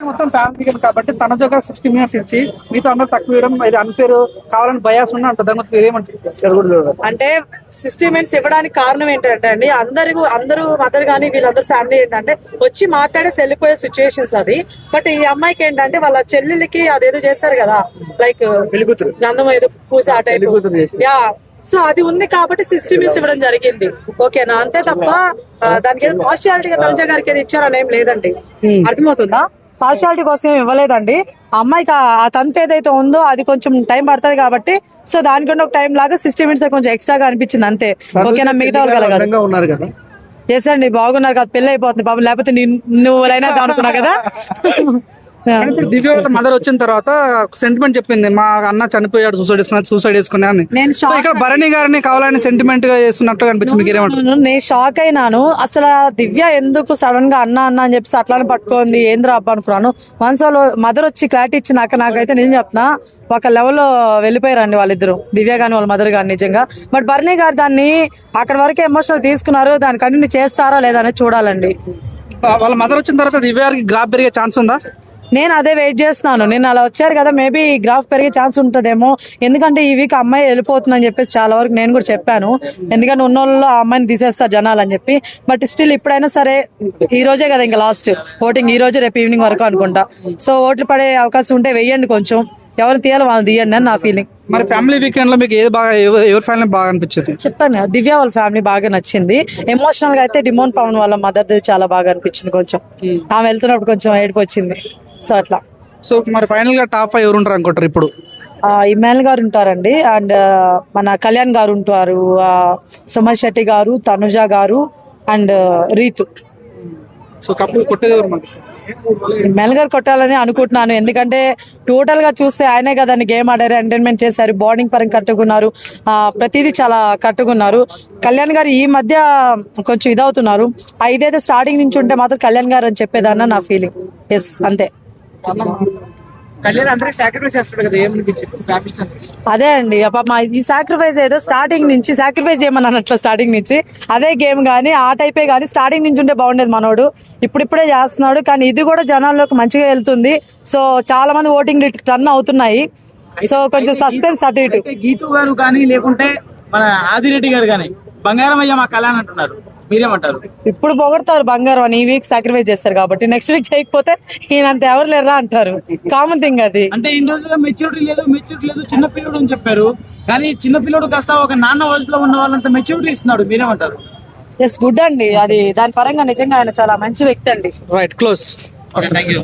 మొత్తం family game కాబట్టి తనజోగా sixty minutes ఇచ్చి మీతో అందరూ తక్కువ ఇవ్వడం ఇది అన్పేర్ కావాలని బయాస్ ఉన్న అంట దాని గురించి మీరు ఏమంటారు? అంటే సిక్స్టీ మినిట్స్ ఇవ్వడానికి కారణం ఏంటంటే అండి అందరూ అందరూ మదర్ కానీ వీళ్ళందరూ ఫ్యామిలీ ఏంటంటే వచ్చి మాట్లాడేసి వెళ్ళిపోయే సిచ్యువేషన్స్ అది. బట్ ఈ అమ్మాయికి ఏంటంటే వాళ్ళ చెల్లెలకి అదేదో చేస్తారు కదా లైక్ గంధం ఏదో పూజ ఆ టైప్. యా సో అది ఉంది కాబట్టి సిక్స్టీ మినిట్స్ ఇవ్వడం జరిగింది. ఓకేనా అంతే తప్ప దానికి ఏదో పార్షియాలిటీగా తనుజ గారికి ఏదో ఇచ్చారని ఏం లేదండి. అర్థమవుతుందా? పార్షియాలిటీ కోసం ఇవ్వలేదండి. అమ్మాయికి ఆ తంతు ఏదైతే ఉందో అది కొంచెం టైం పడుతుంది కాబట్టి సో దానికన్నా ఒక టైం లాగా సిక్స్టీ మినిట్స్ కొంచెం ఎక్స్ట్రాగా అనిపించింది అంతే. ఓకేనా? మిగతా వాళ్ళు కదా? ఎస్ అండి బాగున్నారు కదా పెళ్ళి అయిపోతుంది పాపం లేకపోతే నీ- నువ్వు అయినా అనుకున్నా కదా? ఇప్పుడు దివ్య వాళ్ళ మదర్ వచ్చిన తర్వాత సెంటిమెంట్ చెప్పింది మా అన్న చనిపోయాడు సూసైడ్ చేసుకున్నా సూసైడ్ చేసుకున్నా అని. నేను సో ఇక్కడ భరణి గారిని కావాలని సెంటిమెంట్గా చేస్తున్నట్టు అనిపించింది మీకు ఏమంటారు నేను షాక్ అయినాను. అసలు దివ్య ఎందుకు సడన్గా అన్న అన్న అని చెప్పేసి అట్లానే పట్టుకుంది ఏంద్రా అబ్బా అనుకున్నాను. వన్స్ వాళ్ళు మదర్ వచ్చి క్లారిటీ ఇచ్చినాక నాకైతే నిజం చెప్తున్నా ఒక లెవెల్లో వెళ్ళిపోయారండి వాళ్ళిద్దరు. దివ్య గాని వాళ్ళ మదర్ గాని నిజంగా. బట్ బర్నీ గారు దాన్ని అక్కడ వరకు ఎమోషనల్ తీసుకున్నారు దాన్ని కంటిన్యూ చేస్తారా లేదా అనేది చూడాలండి. వాళ్ళ మదర్ వచ్చిన తర్వాత దివ్య గారికి గ్రాఫ్ పెరిగే ఛాన్స్ ఉందా? నేను అదే వెయిట్ చేస్తున్నాను. నేను అలా వచ్చారు కదా మేబీ గ్రాఫ్ పెరిగే ఛాన్స్ ఉంటుందేమో. ఎందుకంటే ఈ వీక్ అమ్మాయి వెళ్ళిపోతుందని చెప్పేసి చాలా వరకు నేను కూడా చెప్పాను. ఎందుకంటే ఉన్న ఆ అమ్మాయిని తీసేస్తారు జనాలు అని చెప్పి. బట్ స్టిల్ ఇప్పుడైనా సరే ఈ రోజే కదా ఇంకా లాస్ట్ ఓటింగ్ ఈ రోజు రేపు ఈవినింగ్ వరకు అనుకుంటా. సో ఓట్లు పడే అవకాశం ఉంటే వెయ్యండి కొంచెం. ఎవరు తీయాలో వాళ్ళు తీయండి అని నా ఫీలింగ్ మరి ఫ్యామిలీ వీకెండ్లో మీకు ఏది బాగా ఎవ- ఎవరి ఫ్యామిలీ బాగా అనిపించింది? చెప్పాను దివ్య వాళ్ళ ఫ్యామిలీ బాగా నచ్చింది. ఎమోషనల్గా అయితే డిమోన్ పవన్ వాళ్ళ మదర్ చాలా బాగా అనిపించింది కొంచెం. ఆమె వెళ్తున్నప్పుడు కొంచెం ఏడుపు వచ్చింది. సో అట్లా. సో మరి ఫైనల్గా టాప్ ఫైవ్ ఎవరు ఉంటారు అనుకుంటారు ఇప్పుడు? ఆ, ఇమానుల్ గారు ఉంటారండి. అండ్ మన కళ్యాణ్ గారు ఉంటారు. సుమన్ శెట్టి గారు తనుజ గారు అండ్ రీతు. సో కప్పు కొట్టేది ఇమానుల్ గారు కొట్టాలని అనుకుంటున్నాను. ఎందుకంటే టోటల్గా చూస్తే ఆయనే కదండి గేమ్ ఆడారు ఎంటర్టైన్మెంట్ చేశారు బౌలింగ్ పరంగా కట్టుకున్నారు. ప్రతిదీ చాలా కట్టుకున్నారు. కళ్యాణ్ గారు ఈ మధ్య కొంచెం ఇదవుతున్నారు. ఇదైతే స్టార్టింగ్ నుంచి ఉంటే మాత్రం కళ్యాణ్ గారు అని చెప్పేదన్న నా ఫీలింగ్ ఎస్ అంతే. అదే అండి ఈ సాక్రిఫైస్ ఏదో స్టార్టింగ్ నుంచి సాక్రిఫైస్ చేయమని అన్నట్లు స్టార్టింగ్ నుంచి. అదే గేమ్ కానీ ఆ టైపే కానీ స్టార్టింగ్ నుంచి ఉంటే బాగుండేది మనోడు. ఇప్పుడిప్పుడే చేస్తున్నాడు కానీ ఇది కూడా జనాల్లోకి మంచిగా వెళ్తుంది. సో చాలా మంది ఓటింగ్ టర్న్ అవుతున్నాయి. సో కొంచెం సస్పెన్స్ అటు ఇటు. గీతు గారు కానీ లేకుంటే మన ఆదిరెడ్డి గారు కానీ బంగారం అయ్యా మా కళ్యాణ్ అంటున్నారు. మీరేమంటారు? ఇప్పుడు పొగడతారు బంగారం అని ఈ వీక్ సాక్రిఫైస్ చేస్తారు కాబట్టి నెక్స్ట్ వీక్ చేయకపోతే ఈయనంత ఎవరు లేరా అంటారు. కామన్ థింగ్ అది. అంటే ఇన్ని రోజులుగా మెచ్యూరిటీ లేదు మెచ్యూరిటీ లేదు చిన్న పిల్లడు అని చెప్పారు. కానీ చిన్న పిల్లడు కాస్త ఒక నాన్న వయసులో ఉన్న వాళ్ళంత మెచ్యూరిటీ ఇస్తున్నాడు. మీరేమంటారు? ఎస్ గుడ్ అండి. అది దాని పరంగా నిజంగా ఆయన చాలా మంచి వ్యక్తి అండి. Right close thank you